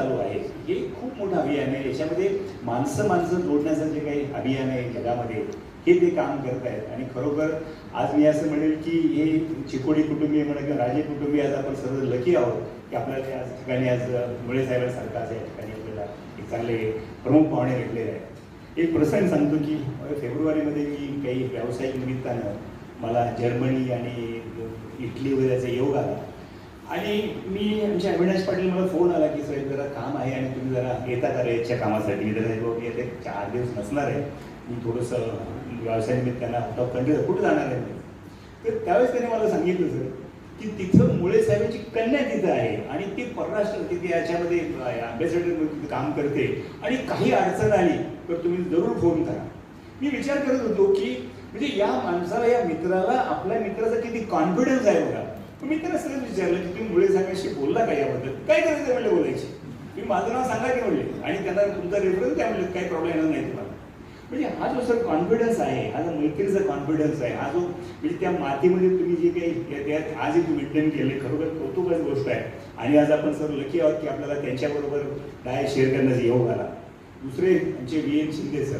चालू आहे. हे खूप मोठं अभियान आहे. याच्यामध्ये माणसं माणसं जोडण्याचं जे काही अभियान आहे जगामध्ये हे ते काम करत आहेत. आणि खरोखर आज मी असं म्हणेल की हे चिकोडी कुटुंबीय म्हणा किंवा राजे कुटुंबीय आज आपण सर्व लकी आहोत की आपल्याला या ठिकाणी आज मुळे साहेबांसारखा आज या ठिकाणी आपल्याला एक चांगले प्रमुख पाहुणे भेटलेले आहेत. एक प्रसंग सांगतो की फेब्रुवारीमध्ये मी काही व्यावसायिक निमित्तानं मला जर्मनी आणि इटली वगैरेचा योग आला. आणि मी आमच्या अविनाश पाटील मला फोन आला की साहेब जरा काम आहे आणि तुम्ही जरा येता का रेच्या कामासाठी? मी जरा मी येते चार दिवस नसणार आहे. मी थोडंसं व्यवसायानिमित्तानं आउट ऑफ कंट्री कुठं जाणार आहे? तर त्यावेळेस त्याने मला सांगितलं सर की तिथं मुळे साहेबांची कन्या तिथं आहे आणि ती परराष्ट्र तिथे याच्यामध्ये अभ्यासासाठी काम करते आणि काही अडचण आली तर तुम्ही जरूर फोन करा. मी विचार करत होतो की म्हणजे या माणसाला या मित्राला आपल्या मित्राचा किती कॉन्फिडन्स आहे बघा. तुम्ही मी त्याला विचारलं की तुम्ही मुळे सांगायशी बोलला का याबद्दल? काय करायचं म्हणलं बोलायची? तुम्ही माझं नाव सांगा की म्हणले? आणि त्यांना तुमचा रेफरन्स त्या म्हणलं काही प्रॉब्लेम येणार नाही तुम्हाला. म्हणजे हा जो सर कॉन्फिडन्स आहे हा जो मैत्रीचा कॉन्फिडन्स आहे हा जो म्हणजे त्या मातीमध्ये तुम्ही जे काही या- त्यात आजही तुम्ही मेंटेन केले खरोखर कौतुकाची गोष्ट आहे. आणि आज आपण सर लकी आहोत की आपल्याला त्यांच्याबरोबर डाय शेअर करण्याचा योग आला. दुसरे आमचे व्ही एन शिंदे सर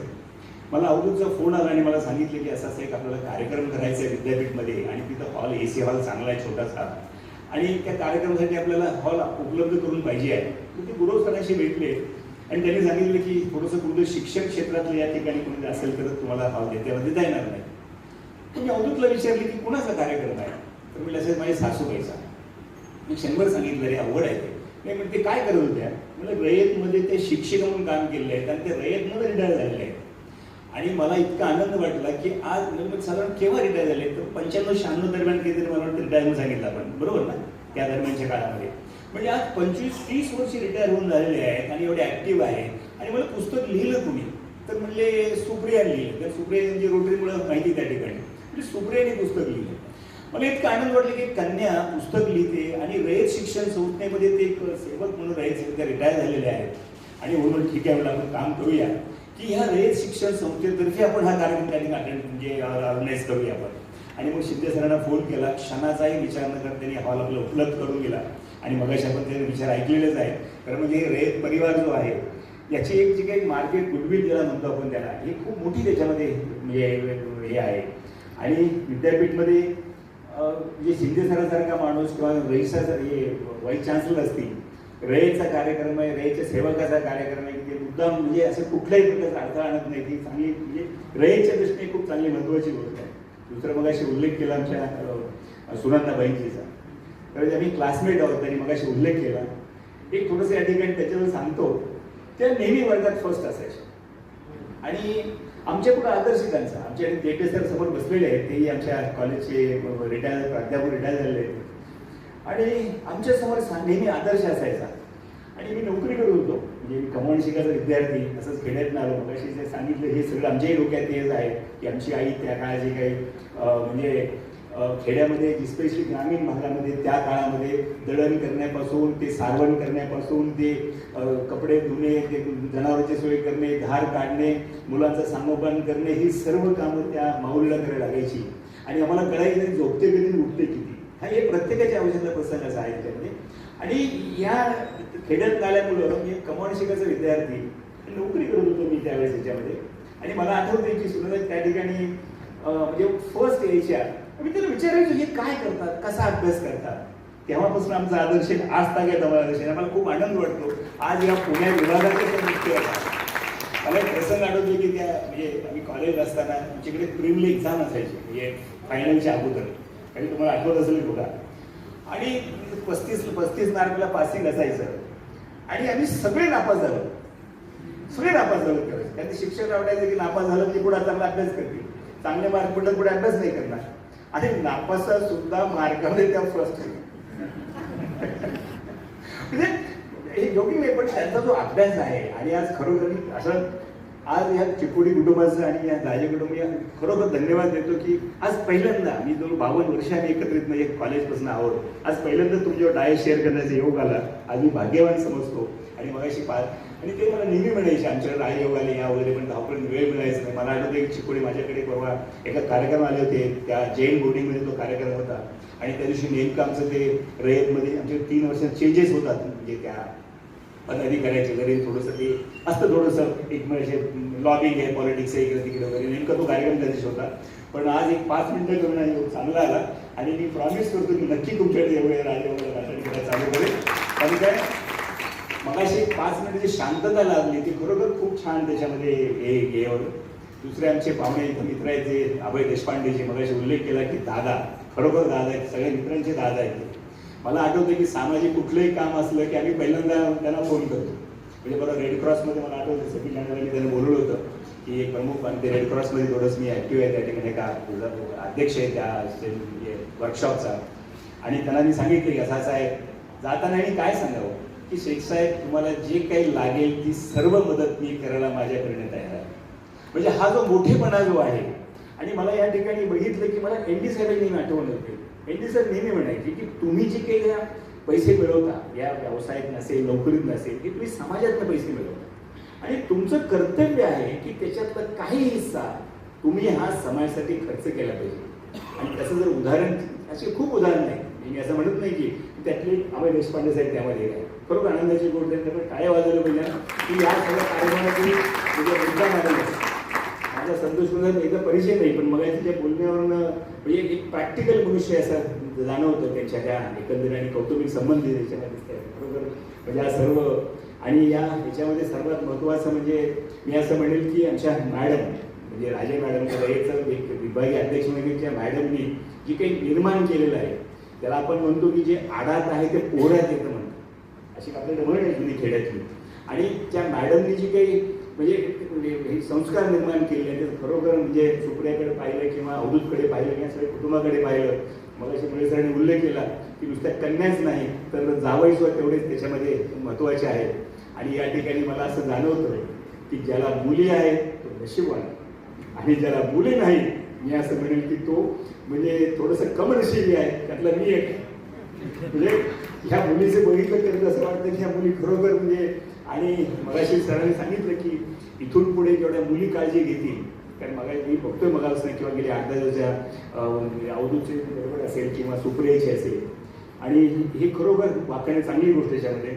मला अवधूतचा फोन आला आणि मला सांगितलं की असा एक आपल्याला कार्यक्रम करायचा आहे विद्यापीठमध्ये आणि तिथं हॉल ए सी हॉल चांगला आहे छोटासा. आणि त्या कार्यक्रमासाठी आपल्याला हॉल उपलब्ध करून पाहिजे आहे. मग ते गुरव सरांशी भेटले. आणि त्यांनी सांगितलं की थोडंसं कुठलं शिक्षण क्षेत्रातलं या ठिकाणी कोणी असेल तर तुम्हाला हॉल देता देता येणार नाही. तर मी अवधूतला विचारले की कुणाचा कार्यक्रम आहे? तर मी असेल माझ्या सासूबाईचा. मी शंभर सांगितलं रे अवघड आहे. ते नाही म्हणजे ते काय करत होत्या? म्हणजे रयतमध्ये ते शिक्षक म्हणून काम केलेलं आहे. आणि ते रयतमध्ये रिटायर झालेले आहेत. आणि मला इतका आनंद वाटला की आज म्हणजे साधारण केव्हा रिटायर झाले? तर पंच्याण्णव शहाण्णव दरम्यान काहीतरी मला वाटतं रिटायरमेंट सांगितलं आपण. बरोबर ना? त्या दरम्यानच्या काळामध्ये. म्हणजे आज पंचवीस तीस वर्ष रिटायर होऊन झालेले आहेत आणि एवढे ऍक्टिव्ह आहेत. आणि मला पुस्तक लिहिलं कुणी? तर म्हणजे सुप्रिया लिहिलं. तर सुप्रिया यांची रोटरीमुळे माहिती त्या ठिकाणी. म्हणजे सुप्रियाने पुस्तक लिहिलं. मला इतकं आनंद वाटलं की कन्या पुस्तक लिहिते आणि रयत शिक्षण संस्थेमध्ये ते एक सेवक म्हणून रयत सेवक रिटायर झालेले आहेत. आणि म्हणून ठीक आहे म्हणून आपण काम करूया. की ह्या रयत शिक्षण संस्थेतर्फे आपण हा कार्यक्रम त्या ठिकाणी म्हणजे ऑर्गनाईज करूया आपण. आणि मग शिंदे सरांना फोन केला क्षणाचाही विचार न करता त्यांनी हॉल आपला उपलब्ध करून गेला आणि मग अशा पद्धतीने विचार ऐकलेलेच आहे कारण म्हणजे हे रयत परिवार जो आहे याची एक जी काही मार्केट गुडविल ज्याला म्हणतो आपण त्याला ही खूप मोठी त्याच्यामध्ये म्हणजे हे आहे. आणि विद्यापीठमध्ये जे शिंदे सरांसारखा माणूस किंवा रईसा हे व्हाईस चान्सलर असतील रेचा कार्यक्रम आहे रेच्या सेवकाचा कार्यक्रम आहे की ते मुद्दाम म्हणजे असं कुठल्याही प्रकारचा अडथळा आणत नाही. ती चांगली म्हणजे रेच्या दृष्टीने खूप चांगली महत्त्वाची गोष्ट आहे. दुसरं मग अशी उल्लेख केला आमच्या अं, सुनंदाबाईंचीचा तर आम्ही क्लासमेट आहोत त्यांनी मग उल्लेख केला. एक थोडंसं या ठिकाणी त्याच्यावर सांगतो. त्या नेहमी वर्गात फर्स्ट असायचे आणि आमच्या कुठं आदर्श त्यांचा. आमच्या जेटे सर समोर बसलेले आहेत तेही आमच्या कॉलेजचे रिटायर प्राध्यापक रिटायर झालेले आहेत. आणि आमच्यासमोर नेहमी आदर्श असायचा. आणि मी नोकरी करत होतो. म्हणजे मी कमांड शिकायचा विद्यार्थी असंच खेड्यात आलो. मगाशी जे सांगितलं हे सगळं आमच्याही डोक्यात तेच आहे की आमची आई त्या काळाची काही म्हणजे खेड्यामध्ये स्पेशली ग्रामीण भागामध्ये त्या काळामध्ये दळण करण्यापासून ते सारवण करण्यापासून ते कपडे धुणे ते जनावरांची सोय करणे धार काढणे मुलांचं संगोपन करणे ही सर्व कामं त्या माऊलीला करायला लागायची. आणि आम्हाला कळायचं झोपते कधी उठते की हा हे प्रत्येकाच्या आयुष्यातला प्रसंग असा आहे त्याच्यामध्ये. आणि या खेड्यात आल्यामुळं मी एक शिकायचा विद्यार्थी नोकरी करत होतो मी त्यावेळेस याच्यामध्ये. आणि मला आठवते की सुरुवात त्या ठिकाणी म्हणजे फर्स्ट यायच्या मी त्याला विचारायचो हे काय करतात? कसा अभ्यास करतात? तेव्हापासून आमचा आदर्श आज ताग्यात आम्हाला आदर्श. आहे. आम्हाला खूप आनंद वाटतो. आज या पुण्या विभागाचे मुख्य मला एक प्रसंग आठवतो की त्या म्हणजे आम्ही कॉलेज असताना आमच्याकडे प्रिमली एक्झाम असायची. म्हणजे फायनलच्या अगोदर. आणि तुम्हाला आठवत असेल बघा. आणि पस्तीस पस्तीस मार्कला पासिंग असायचं. आणि आम्ही सगळे नापास झालो. सगळे नापास झालो त्यावेळेस. कारण शिक्षक आवडायचं की नापास झालं की पुढे चांगला अभ्यास करतील. चांगले मार्क पडलं पुढे अभ्यास नाही करणार. आणि नापासा सुद्धा मार्कामध्ये त्या फर्स्ट म्हणजे हे योग्य नाही पण त्यांचा जो अभ्यास आहे आणि आज खरोखर असं आज या चिकोडी कुटुंबाचं आणि या दाजे कुटुंब या खरोखर धन्यवाद देतो की आज पहिल्यांदा मी जो बावन्न वर्षाने आम्ही एकत्रित म्हणजे एक कॉलेजपासून आहोत. आज पहिल्यांदा तुमच्यावर डायट शेअर करण्याचा योग आला. आज मी भाग्यवान समजतो. आणि मगाशी पा आणि ते मला नेहमी म्हणायचे आमच्याकडे राय योग आले या वगैरे पण धावपर्यंत वेळ मिळायचं नाही. मला आठवतं एक चिकोडी माझ्याकडे परवा एका कार्यक्रम आले होते. त्या जैन बोर्डिंगमध्ये तो कार्यक्रम होता. आणि त्या दिवशी नेमकं आमचं ते रयतमध्ये आमचे तीन वर्षात चेंजेस होतात. म्हणजे त्या पदाधिकाऱ्याचे घरी थोडंसं ते असतं थोडंसं एक म्हणजे लॉबिंग आहे पॉलिटिक्स आहे इकडे तिकडे वगैरे. नेमका तो कार्यक्रम त्या दिवशी होता. पण आज एक पाच मिनिटं करून चांगला आला आणि मी प्रॉमिस करतो की नक्की तुमच्याकडे एवढे राजे वगैरे भाषण करायला चालू करेल कारण काय? मगाशी पाच मिनिट जी शांतता लागली ती खरोखर खूप छान त्याच्यामध्ये हे हे होतं. दुसरे आमचे पाहुणे इथं मित्र आहेत जे अभय देशपांडेचे मगाशी उल्लेख केला की दादा खरोखर दादा आहेत सगळ्या मित्रांचे दादा आहेत. मला आठवतं की सामाजिक कुठलंही काम असलं की आम्ही पहिल्यांदा त्यांना फोन करतो. म्हणजे बरं रेड क्रॉसमध्ये मला आठवतं सचिन लांडे मी त्यांना बोलवलं होतं की एक प्रमुख आणि ते रेड क्रॉसमध्ये थोडंसं मी ॲक्टिव्ह आहे त्या ठिकाणी का अध्यक्ष आहे त्या वर्कशॉपचा म्हणजे आणि त्यांना मी सांगितलं की असा असं आहे जाताना आणि काय सांगावं? की शेख साहेब तुम्हाला जे काही लागेल ती सर्व मदत मी करायला माझ्याकडे तयार आहे. म्हणजे हा जो मोठेपणा जो आहे आणि मला या ठिकाणी बघितलं की मला एन डी साहेब आठवण होते म्हणजे सर नेहमी म्हणायचे की तुम्ही जे काही पैसे मिळवता. या व्यवसायात नसेल नोकरीत नसेल की तुम्ही समाजातनं पैसे मिळवता. आणि तुमचं कर्तव्य आहे की त्याच्यातला काही हिस्सा तुम्ही हा समाजासाठी खर्च केला पाहिजे. आणि त्याचं जर उदाहरण असे खूप उदाहरण आहे. मी असं म्हणत नाही की त्यातले अभय देशपांडे साहेब त्यामध्ये आहे खरोखर आनंदाची गोष्ट आहे. त्यामुळे काय वाजवलं पाहिजे ना की या सगळ्या कार्यक्रमाची म्हणजे मुद्दा मारायला माझा संतोष कुमार एकदा परिचय नाही पण मला तिच्या बोलण्यावरून म्हणजे एक विषय असा जाणवतो जाणवतं त्यांच्या त्या एकंदरीत आणि कौटुंबिक संबंध त्याच्यामध्ये दिसत आहेत. बरोबर? म्हणजे हा सर्व आणि या ह्याच्यामध्ये सर्वात महत्त्वाचं म्हणजे मी असं म्हणेल की आमच्या मॅडम म्हणजे राजे मॅडम एक विभागीय अध्यक्ष म्हणजे मॅडमनी जी काही निर्माण केलेलं आहे त्याला आपण म्हणतो की जे आडात आहे ते पोहऱ्यात येतं म्हणतो अशी आपल्याला म्हण आहे जुनी खेड्यातली. आणि त्या मॅडमनी जी काही म्हणजे म्हणजे हे संस्कार निर्माण केले त्याचं खरोखर म्हणजे सुप्रियाकडे पाहिलं किंवा अवधूतकडे पाहिलं किंवा सगळ्या कुटुंबाकडे पाहिलं. मग अशी मुळे सरांनी उल्लेख केला की नुसत्या कन्याच नाही तर जावई सुद्धा तेवढेच त्याच्यामध्ये महत्त्वाचे आहे आणि या ठिकाणी मला असं जाणवतं की ज्याला मुली आहेत तो नशीबवान आणि ज्याला मुली नाही मी असं म्हणेल की तो म्हणजे थोडंसं कमनशिबी आहे त्यातला मी एक म्हणजे ह्या मुलीचे बघितलं तर असं वाटतं की ह्या मुली खरोखर म्हणजे आणि मगाशी सरांनी सांगितलं की इथून पुढे जेवढ्या मुली काळजी घेतील कारण मग मी बघतोय मगापासून किंवा गेले आठ दहा दिवसाच्या अवधूतचे गडबड असेल किंवा सुप्रियाची असेल. आणि हे खरोखर वाकणे चांगली गोष्ट त्याच्यामध्ये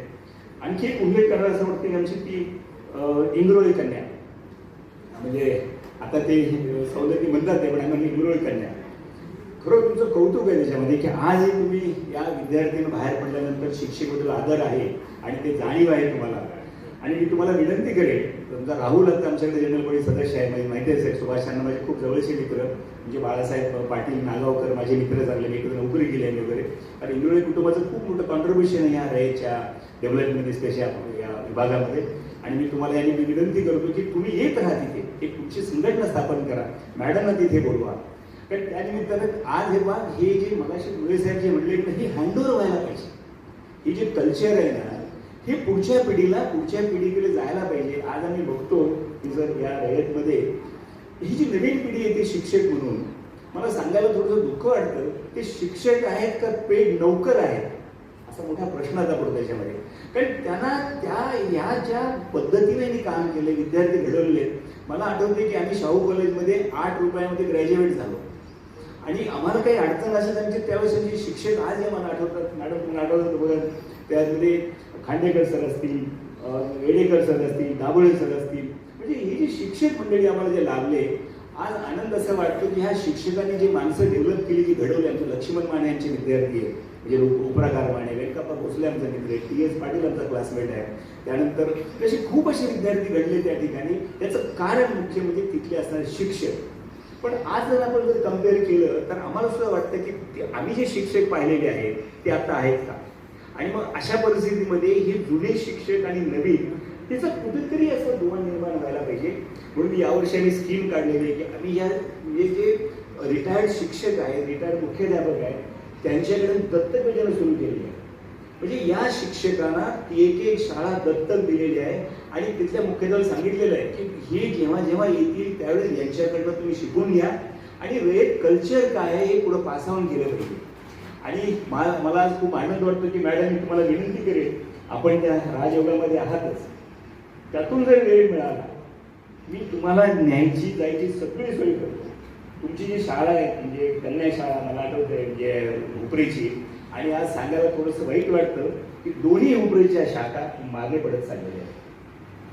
आणखी एक उल्लेख करायला असं वाटतं की आमची ती इंग्रोळी कन्या. म्हणजे आता ते सौंदर्य म्हणतात ते पण आम्ही इंग्रोळी कन्या. खरं तुमचं कौतुक आहे त्याच्यामध्ये की आजही तुम्ही या विद्यार्थ्यांना बाहेर पडल्यानंतर शिक्षेबद्दल आदर आहे आणि ते जाणीव आहे तुम्हाला. आणि मी तुम्हाला विनंती करेन तुमचा राहुल आता आमच्याकडे जनरल बॉडी सदस्य आहे. म्हणजे माहिती आहे सुभाष यांना माझे खूप जवळचे मित्र. म्हणजे बाळासाहेब पाटील नागावकर माझे मित्र चांगले मी इकडे नोकरी केली आहे वगैरे. आणि इंग्रजी कुटुंबाचं खूप मोठं कॉन्ट्रीब्युशन आहे या रयच्या डेव्हलपमेंट स्पेशल या विभागामध्ये. आणि मी तुम्हाला यांनी मी विनंती करतो की तुम्ही येत राहा तिथे. एक तुमची संघटना स्थापन करा. मॅडमना तिथे बोलवा. कारण त्यानिमित्तानं आज हे बा हे जे मगाशी मुळे साहेब जे म्हटले की हँडओव्हर व्हायला पाहिजे. ही जे कल्चर आहे ना हे पुढच्या पिढीला पुढच्या पिढीकडे जायला पाहिजे. आज आम्ही बघतो की जर या रयतमध्ये ही जी नवीन पिढी आहे ती शिक्षक म्हणून मला सांगायला थोडंसं दुःख वाटतं ते शिक्षक आहेत का पेड नोकर आहेत? असा मोठा प्रश्न आता पडतो त्याच्यामध्ये कारण त्यांना त्या या ज्या पद्धतीने मी काम केले विद्यार्थी घडवलेले मला आठवते की आम्ही शाहू कॉलेजमध्ये आठ रुपयामध्ये ग्रॅज्युएट झालो. आणि आम्हाला काही अडचण असेल त्यांचे त्यावेळेस शिक्षक आज हे मला आठवतात मॅडम आठवतात बघा त्यामध्ये खांडेकर सर असतील येडेकर वेडेकर सर असतील दाभोळे सर असतील म्हणजे ही जी शिक्षक मंडळी आम्हाला जे लाभले आज आनंद असं वाटतो की ह्या शिक्षकांनी जी माणसं डेव्हलप केली जी घडवली आमचे लक्ष्मण माने यांचे विद्यार्थी आहेत म्हणजे उपराकार माने व्यंकप्पा भोसले आमचा मित्र आहे टी. एस. पाटील आमचा क्लासमेट आहे. त्यानंतर तसे खूप असे विद्यार्थी घडले त्या ठिकाणी. त्याचं कारण मुख्य म्हणजे तिथले असणारे शिक्षक. पण आज जर आपण जर कंपेअर केलं तर आम्हाला सुद्धा वाटतं की ते आम्ही जे शिक्षक पाहिलेले आहेत ते आता आहेत का? आणि मग अशा परिस्थितीमध्ये हे जुने शिक्षक आणि नवीन त्याचा कुठेतरी असं दुवा निर्माण व्हायला पाहिजे. म्हणून यावर्षी आम्ही स्कीम काढलेली आहे की आम्ही या म्हणजे जे रिटायर्ड शिक्षक आहेत रिटायर्ड मुख्याध्यापक आहेत त्यांच्याकडे दत्तक योजना सुरू केलेली आहे. म्हणजे या शिक्षकांना एक एक शाळा दत्तक दिलेली आहे आणि तिथल्या मुख्याध्याला सांगितलेलं आहे की हे जेव्हा जेव्हा येतील त्यावेळेस यांच्याकडनं तुम्ही शिकून घ्या आणि वेळेत कल्चर काय आहे हे पुढं पासावून केलं पाहिजे. आणि मा- मला आज खूप आनंद वाटतो की मॅडम मी तुम्हाला विनंती करेन आपण त्या राजयोगामध्ये आहातच. त्यातून जर वेळ मिळाला मी तुम्हाला न्यायची जायची सगळी सोय करतो. तुमची जी शाळा आहे म्हणजे कन्या शाळा मला आठवते म्हणजे उपरीची आणि आज सांगायला थोडंसं वाईट वाटतं की दोन्ही उपरीच्या शाखा मागे पडत चाललेल्या आहेत.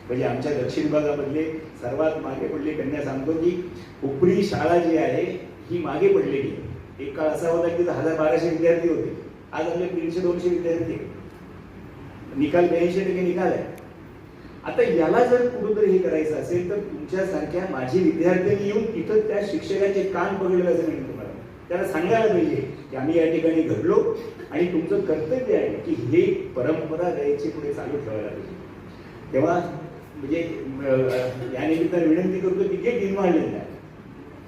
म्हणजे आमच्या दक्षिण भागामधले सर्वात मागे पडली कन्या सांगतो की उपरी शाळा जी आहे ही मागे पडलेली आहे. एक काळ असा होता की हजार बाराशे विद्यार्थी होते. आज आपले दीडशे दोनशे विद्यार्थी निकाल ब्याऐंशी टक्के निकाल आहे. आता याला जर कुठंतरी हे करायचं असेल तर तुमच्यासारख्या माझी विद्यार्थ्यांनी येऊन तिथं त्या शिक्षकाचे कान पकडले असं म्हणेन तुम्हाला. त्याला सांगायला पाहिजे की आम्ही या ठिकाणी घडलो आणि तुमचं कर्तव्य आहे की हे परंपरा द्यायची पुढे चालू ठेवायला पाहिजे. तेव्हा म्हणजे या निमित्ताने विनंती करतो की जे निर्माणलेलं आहे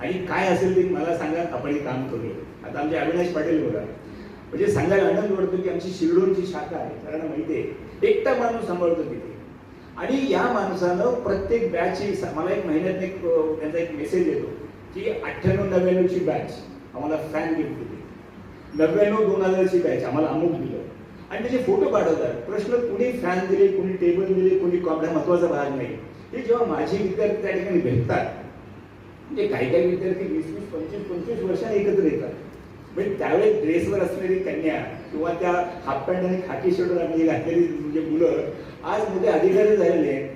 आणि काय असेल ते मला सांगा आपण हे काम करूया. आता आमचे अविनाश पाटील बघा म्हणजे सांगायला आनंद वाटतो की आमची शिरडोनची शाखा आहे. कारण माहिती आहे एकटा माणूस सांभाळतो तिथे. आणि या माणसानं प्रत्येक बॅचची मला एक महिन्यात एक त्यांचा एक मेसेज येतो की अठ्ठ्याण्णव नव्याण्णवची बॅच आम्हाला फॅन गिफ्ट दिली नव्याण्णव दोन हजारची बॅच आम्हाला अमुक दिलं. आणि त्याचे फोटो पाठवतात प्रश्न कुणी फॅन दिले कुणी टेबल दिले कुणी कॉपड्या महत्त्वाचा भाग नाही. हे जेव्हा माझे विद्यार्थी त्या ठिकाणी भेटतात म्हणजे काही काही विद्यार्थी वीस वीस पंचवीस पंचवीस वर्षाने एकत्र येतात. म्हणजे त्यावेळेस ड्रेसवर असलेली कन्या किंवा त्या हाफ पॅन्ट आणि खाकी शर्टवर म्हणजे घातलेली म्हणजे मुलं आज मोठे अधिकारी झालेले आहेत.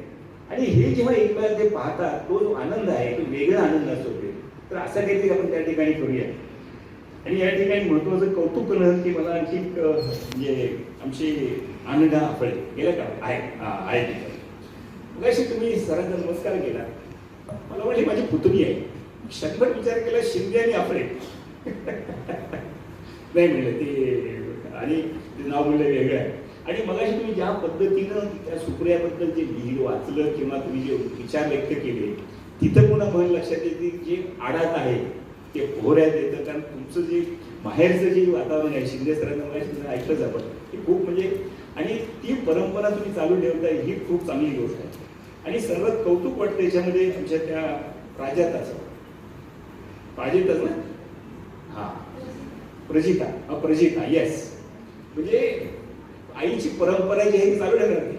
आणि हे जेव्हा एकमेकाला ते पाहतात तो जो आनंद आहे तो वेगळा आनंद असतो ते. तर असं काहीतरी आपण त्या ठिकाणी करूया. आणि या ठिकाणी महत्वाचं कौतुक करणं की मला आणखी एक, म्हणजे आमची आनंदा फळे गेलं का? आहे. हा, आहे. तुम्ही सरांचा नमस्कार केला. मला वाटली माझी पुतणी आहे. क्षणभर विचार केला शिंदे आणि आपले नाही म्हणलं ते आणि नाव म्हणलं वेगळं आहे. आणि मगाशी तुम्ही ज्या पद्धतीनं त्या सुप्रियाबद्दल जे लिहिलं वाचलं किंवा तुम्ही जे विचार व्यक्त केले तिथं पुन्हा मन लक्षात येते जे आडात आहे ते पोहऱ्यात येतं. कारण तुमचं जे बाहेरचं जे वातावरण आहे शिंदे सरांना मला तुम्ही ऐकलंच आपण. ते खूप म्हणजे आणि ती परंपरा तुम्ही चालू ठेवताय ही खूप चांगली गोष्ट आहे. आणि सर्वात कौतुक वाटतं याच्यामध्ये आमच्या त्या प्राजक्ताचं प्राजक्ताच ना हा. प्रजिता. अ, प्रजिता येस म्हणजे आईची परंपरा जी आहे ती चालू ठेवणार नाही.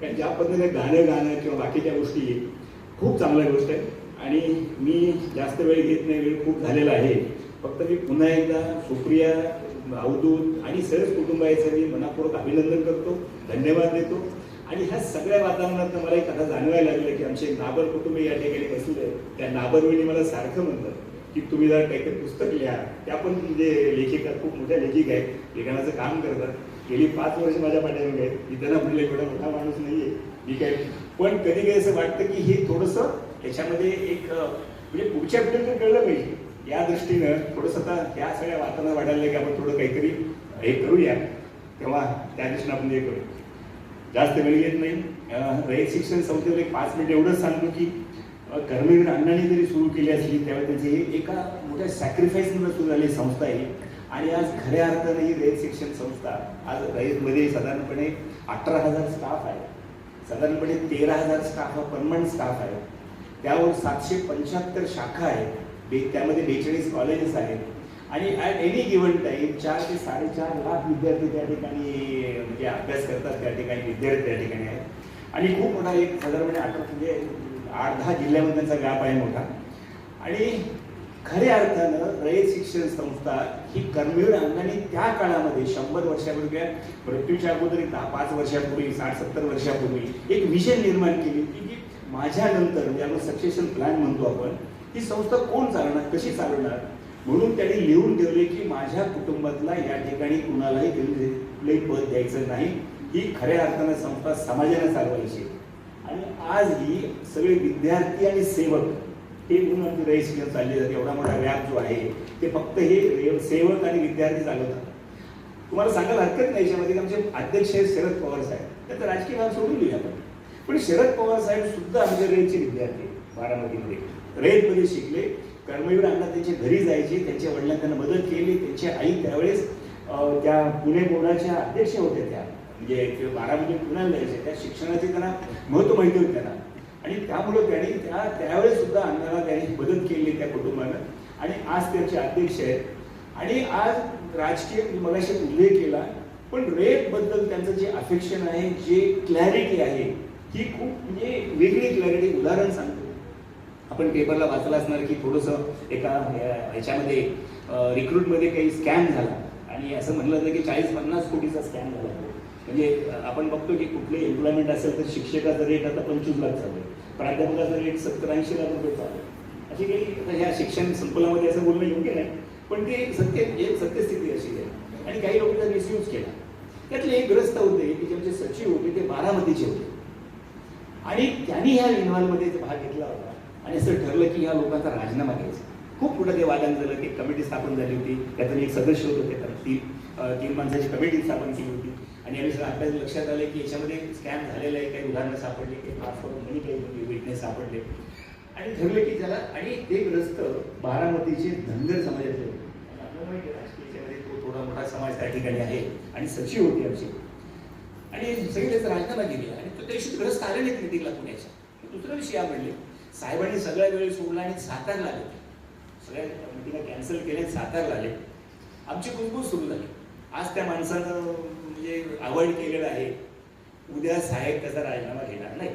कारण ज्या पद्धतीने गाणं गाणं किंवा बाकीच्या गोष्टी खूप चांगल्या गोष्ट आहे आणि मी जास्त वेळ घेत नाही वेळ खूप झालेला आहे. फक्त मी पुन्हा एकदा सुप्रिया अवधूत आणि सर्व कुटुंबाचं मी मनापूर्वक अभिनंदन करतो. धन्यवाद देतो. आणि ह्या सगळ्या वातावरणात मला एक आता जाणवायला लागलं की आमचे नाबर कुटुंब या ठिकाणी बसले त्या नाबरवणी मला सारखं म्हणतात की तुम्ही जर काहीतरी पुस्तक लिहा. त्या पण म्हणजे लेखिका खूप मोठ्या लेखिका आहेत. लिखाणाचं काम करतात. गेली पाच वर्ष माझ्या पाठीमागे आहेत. मी त्यांना म्हणलं एवढा मोठा माणूस नाहीये मी काय पण कधी कधी असं वाटतं की हे थोडंसं याच्यामध्ये एक म्हणजे पुढच्या पिढीला कळलं पाहिजे. या दृष्टीनं थोडंसं आता या सगळ्या वातावरण वाढायला की आपण थोडं काहीतरी हे करूया. तेव्हा त्या दृष्टीनं आपण हे करू. जास्त वेळ घेत नाही. रयत शिक्षण संस्थेवर एक पाच मिनिट एवढंच सांगतो की कर्मवीर अण्णांनी जरी सुरू केली असली त्यावेळी त्यांची हे एका मोठ्या सॅक्रिफाईसनं सुरू झाली संस्था आहे. आणि आज खऱ्या अर्थाने ही रयत शिक्षण संस्था आज रयतमध्ये साधारणपणे अठरा हजार स्टाफ आहे. साधारणपणे तेरा हजार स्टाफ हा परमनंट स्टाफ आहे. त्यावर सातशे पंच्याहत्तर शाखा आहेत. बे- त्यामध्ये बेचाळीस कॉलेजेस आहेत. आणि ॲट एनी गिवन टाईम चार ते साडेचार लाख विद्यार्थी त्या ठिकाणी म्हणजे अभ्यास करतात त्या ठिकाणी विद्यार्थी त्या ठिकाणी आहेत. आणि खूप मोठा एक साधारणपणे अठरा म्हणजे आठ दहा जिल्ह्यामध्ये त्यांचा आहे मोठा. आणि खऱ्या अर्थानं रयत शिक्षण संस्था ही कर्मवीर अंगाने त्या काळामध्ये शंभर वर्षापूर्वी मृत्यूच्या अगोदर एक दहा पाच वर्षापूर्वी साठ सत्तर वर्षापूर्वी एक विजन निर्माण केली की जी माझ्यानंतर म्हणजे आपण सक्सेशन प्लॅन म्हणतो आपण ही संस्था कोण चालवणार कशी चालवणार? म्हणून त्यांनी लिहून ठेवले की माझ्या कुटुंबातला या ठिकाणी कुणालाही कुठलंही पद द्यायचं नाही. ही खऱ्या अर्थानं संस्था समाजाने चालवायची आणि आज ही सगळे विद्यार्थी आणि सेवक हे म्हणून आमची घेऊन चालले चालली जाते. एवढा मोठा व्याप जो आहे ते फक्त हे सेवक आणि विद्यार्थी चालवतात. तुम्हाला सांगायला हरकत नाही याच्यामध्ये आमचे अध्यक्ष शरद पवार साहेब. त्याचा राजकीय भाग सोडून दिले आपण. पण शरद पवार साहेब सुद्धा आमचे रेंजचे विद्यार्थी बारामतीमध्ये. रयतमध्ये शिकले. कर्मवीर अण्णा त्यांच्या घरी जायचे त्यांच्या वडिलांना त्यांना मदत केली त्यांची आई त्यावेळेस त्या पुणे बोर्डाच्या अध्यक्ष होत्या त्या. म्हणजे बारा म्हणजे पुण्याला जायचे त्या शिक्षणाचे त्यांना महत्त्व माहिती होतं त्यांना. आणि त्यामुळं त्यांनी त्या त्यावेळेस सुद्धा अण्णाला त्यांनी मदत केली त्या कुटुंबानं. आणि आज त्यांचे अध्यक्ष आहेत. आणि आज राजकीय मगाशी उल्लेख केला पण रेपबद्दल त्यांचं जे अफेक्शन आहे जे क्लॅरिटी आहे ही खूप म्हणजे वेगळी क्लॅरिटी उदाहरण सांगतो. आपण पेपरला वाचलं असणार की थोडंसं एका ह्याच्यामध्ये रिक्रूटमध्ये काही स्कॅम झाला. आणि असं म्हणलं जातं की चाळीस पन्नास कोटीचा स्कॅम झाला. म्हणजे आपण बघतो की कुठले एम्प्लॉयमेंट असेल तर शिक्षकाचा रेट आता पंचवीस लाख चालू आहे. प्राध्यापकाचा रेट सत्तर ऐंशी लाख रुपये चालू आहे. अशी काही ह्या शिक्षण संकुलामध्ये असं बोलणं योग्य नाही. पण ते सत्य एक सत्यस्थिती अशी आहे. आणि काही लोकांचा मिसयूज केला. त्यातले एक ग्रस्त होते की जे आमचे सचिव होते ते बारामतीचे होते. आणि त्यांनी ह्या इन्व्हॉल्वमध्ये भाग घेतला होता. आणि असं ठरलं की ह्या लोकांचा राजीनामा घ्यायचा. खूप मोठं ते वादन झालं की कमिटी स्थापन झाली होती त्यातून एक सदस्य होते ते तीन तीन माणसाची कमिटी स्थापन केली होती. आणि यावेळी आपल्याला लक्षात आलं की याच्यामध्ये स्कॅम झालेलं आहे काही उदाहरणं सापडली काही ट्रान्सफर मनी काही विटनेस सापडले. आणि ठरलं की त्याला आणि ते ग्रस्त बारामतीचे धनगर समाजातले होते. राजकीय तो थोडा मोठा समाज त्या ठिकाणी आहे आणि सचिव होती आमची. आणि सगळे त्याचा राजीनामा दिला आणि तो त्या दिवशी ग्रस्त आले नाहीत तिला पुण्याच्या. दुसऱ्या विषय या म्हणले साहेबांनी सगळ्या वेळ सोडला आणि सातारला आले. सगळ्या मिटिंगा कॅन्सल केल्या सातारला आले. आमची कुंकून सुरू झाली. आज त्या माणसानं म्हणजे अवॉइड केलेलं आहे. उद्या साहेब त्याचा राजीनामा घेणार नाही.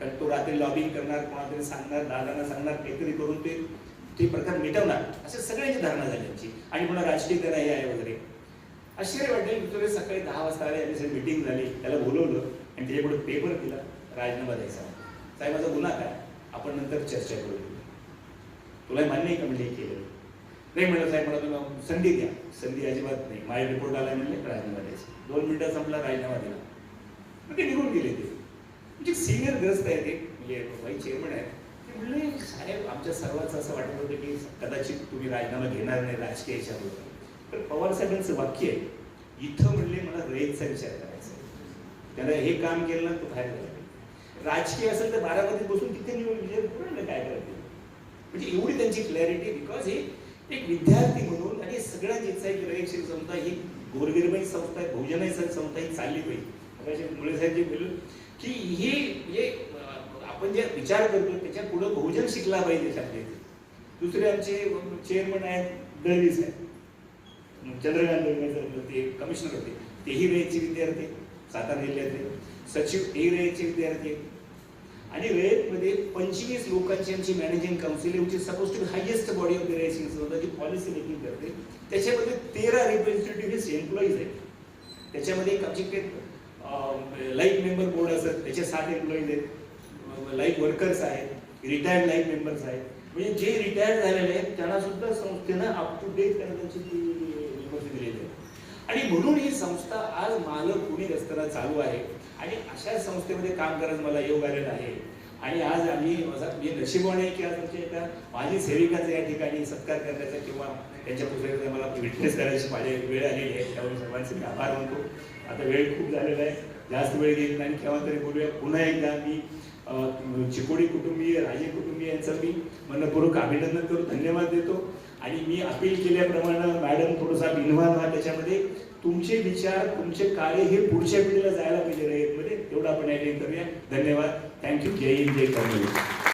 कारण तो रात्री लॉबिंग करणार कोणातरी सांगणार दादांना सांगणार काहीतरी करून ते ते प्रकार मिटवणार. अशा सगळ्यांची धारणा झाली आमची. आणि पुन्हा राजकीय करा हे आहे वगैरे. आश्चर्य वाटले दुसरे सकाळी दहा वाजता आले आणि मीटिंग मिटिंग झाली. त्याला बोलवलं आणि त्याच्यापुढे पेपर दिला राजीनामा द्यायचा. साहेबाचा गुन्हा काय? आपण नंतर चर्चा करू तुला मान्य आहे का म्हणजे हे केलं नाही म्हणलं साहेब मला तुला संधी द्या. संधी अजिबात नाही. माझ्या रिपोर्ट आला म्हणले राजीनामा द्यायचा. दोन मिनिटं संपला राजीनामा दिला. मग ते निघून गेले ते. म्हणजे सिनियर ग्रस्त आहे ते. म्हणजे भाई चेअरमन आहे ते म्हणले साहेब आमच्या सर्वांचं असं वाटत होतं की कदाचित तुम्ही राजीनामा घेणार नाही राजकीय याच्यावर तर पवार साहेबांचं वाक्य आहे. इथं म्हणले मला रेजचा विचार करायचा त्यानं त्याला हे काम केलं ना तो बाहेर राजकीय असेल तर बारामतीत बसून तिथे निवडून पुढे काय करते म्हणजे एवढी त्यांची क्लॅरिटी बिकॉज हे एक विद्यार्थी म्हणून आणि सगळ्यांची इच्छा रयतशील संस्था ही गोरगरिबाई संस्था आहे बहुजनाई संस्था ही चालली पाहिजे आता मुळे साहेब जे की हे म्हणजे आपण जे विचार करतो त्याच्या पुढे बहुजन शिकला पाहिजे त्याच्यातले दुसरे आमचे चेअरमन आहेत दळवी साहेब. चंद्रकांत दळवे ते कमिशनर होते. तेही रयतचे विद्यार्थी सातारा जिल्ह्यातले. सचिव तेही रयतचे विद्यार्थी आणि रयतमध्ये पंचवीस लोकांची आमची managing council which is suppose to highest body of the racing जी पॉलिसी मेकिंग करते. त्याच्यामध्ये तेरा रिप्रेझेंटेटिव्ह एम्प्लॉईज आहेत. त्याच्यामध्ये एक आमचे काही लाईफ मेंबर बोर्ड असतात त्याचे सात एम्प्लॉईज आहेत. लाईफ वर्कर्स आहेत रिटायर्ड लाईफ मेंबर्स आहेत. म्हणजे जे रिटायर्ड झालेले आहेत त्यांना सुद्धा संस्थेनं अप टू डेट करण्याची ती निवृत्ती दिलेली आहे आणि म्हणून ही संस्था आज मालक पुणे रस्त्याला चालू आहे आणि अशा संस्थेमध्ये काम करायचं मला योग आलेलं आहे. आणि आज आम्ही माझा- मी नशिबवान आहे की आज आमच्या एका माझी सेविकाचा या ठिकाणी सत्कार करण्याचा किंवा त्यांच्या पुस्तकाचा मला विटनेस करायची माझी वेळ आलेली आहे. त्यामुळे सर्वांचे मी आभार मानतो. आता वेळ खूप झालेला आहे. जास्त वेळ गेली नाही. केव्हा तरी बोलूया. पुन्हा एकदा मी चिकोडी कुटुंबीय राजे कुटुंबीय यांचं मी मनपूर्वक अभिनंदन करू धन्यवाद देतो. आणि मी अपील केल्याप्रमाणे मॅडम थोडासा इन्व्हॉल्व हा त्याच्यामध्ये. तुमचे विचार तुमचे कार्य हे पुढच्या पिढीला जायला पाहिजे रयतमध्ये म्हणजे एवढं आपण या करूया. धन्यवाद. थँक्यू जय हिंद जय कर्मवीर